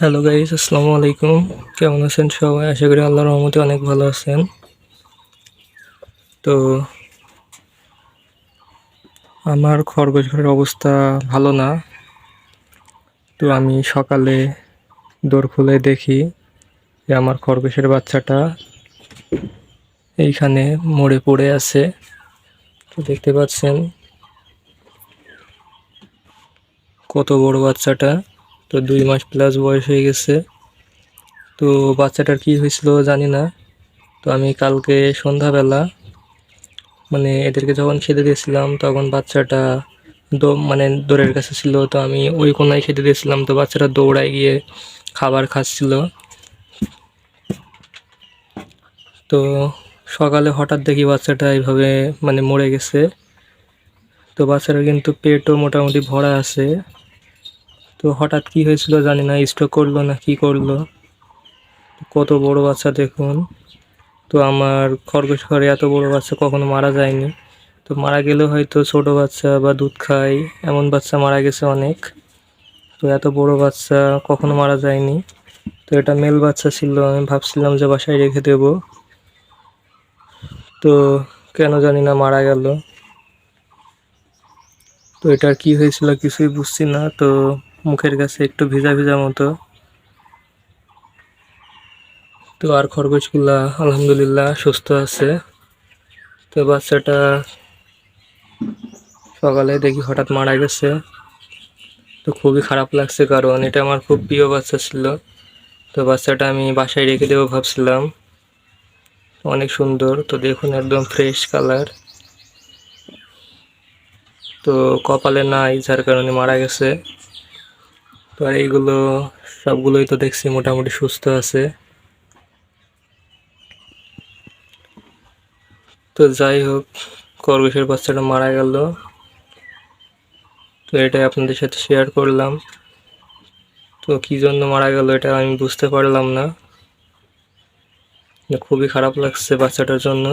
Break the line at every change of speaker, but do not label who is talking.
Hello guys আসসালামু আলাইকুম। কেমন আছেন সবাই? আশা করি আল্লাহর রহমতে অনেক ভালো আছেন। তো, আমার খরগোশ ঘরের অবস্থা ভালো না। তো আমি সকালে দোর খুলে দেখি যে আমার খরগোশের বাচ্চাটা এইখানে মরে পড়ে আছে। তো দেখতে পাচ্ছেন কত বড় বাচ্চাটা। তো দুই মাস প্লাস বয়স হয়ে গেছে। তো বাচ্চাটার কি হয়েছিল জানি না। তো আমি কালকে সন্ধ্যাবেলা মানে এদেরকে যখন খেতে দিয়েছিলাম, তখন বাচ্চাটা মানে দৌড়ের কাছে ছিল। তো আমি ওই কোনায় খেতে দিয়েছিলাম। তো বাচ্চাটা দৌড়ায় গিয়ে খাবার খাচ্ছিল। তো সকালে হঠাৎ দেখি বাচ্চাটা এইভাবে মানে মরে গেছে। তো বাচ্চাটার কিন্তু পেটও মোটামুটি ভরা আছে। তো হঠাৎ কি হয়েছিল জানি না স্ট্রোক করল না, কি করল? কত বড় বাচ্চা দেখুন। তো আমার খরগোশ ঘরে এত বড় বাচ্চা কখনো মারা যায়নি। তো মারা গেলেও হয়তো ছোট বাচ্চা বা দুধ খায়, এমন বাচ্চা মারা গেছে অনেক। তো এত বড় বাচ্চা কখনো মারা যায়নি। তো এটা মেল বাচ্চা ছিল, আমি ভাবছিলাম যে বাসায় রেখে দেব। তো কেন জানি না মারা গেল। তো এটার কি হয়েছিল কিছুই বুঝছি না। তো মুখের কাছে একটু ভিজা ভিজা মতো। তো আর খরগোশগুলা আলহামদুলিল্লাহ সুস্থ আছে। তো বাচ্চাটা সকালে দেখি হঠাৎ মারা গেছে। তো খুবই খারাপ লাগছে কারণ এটা আমার খুব প্রিয় বাচ্চা ছিল। তো বাচ্চাটা আমি বাসায় রেখে দেবো ভাবছিলাম। অনেক সুন্দর, তো দেখুন একদম ফ্রেশ কালার তো কপালে নাই, যার কারণে মারা গেছে। তো আর এইগুলো সবগুলোই তো দেখছি মোটামুটি সুস্থ আছে। তো যাই হোক, খরগোশের বাচ্চাটা মারা গেল। তো এটাই আপনাদের সাথে শেয়ার করলাম। তো কি জন্য মারা গেল এটা আমি বুঝতে পারলাম না। খুবই খারাপ লাগছে বাচ্চাটার জন্য।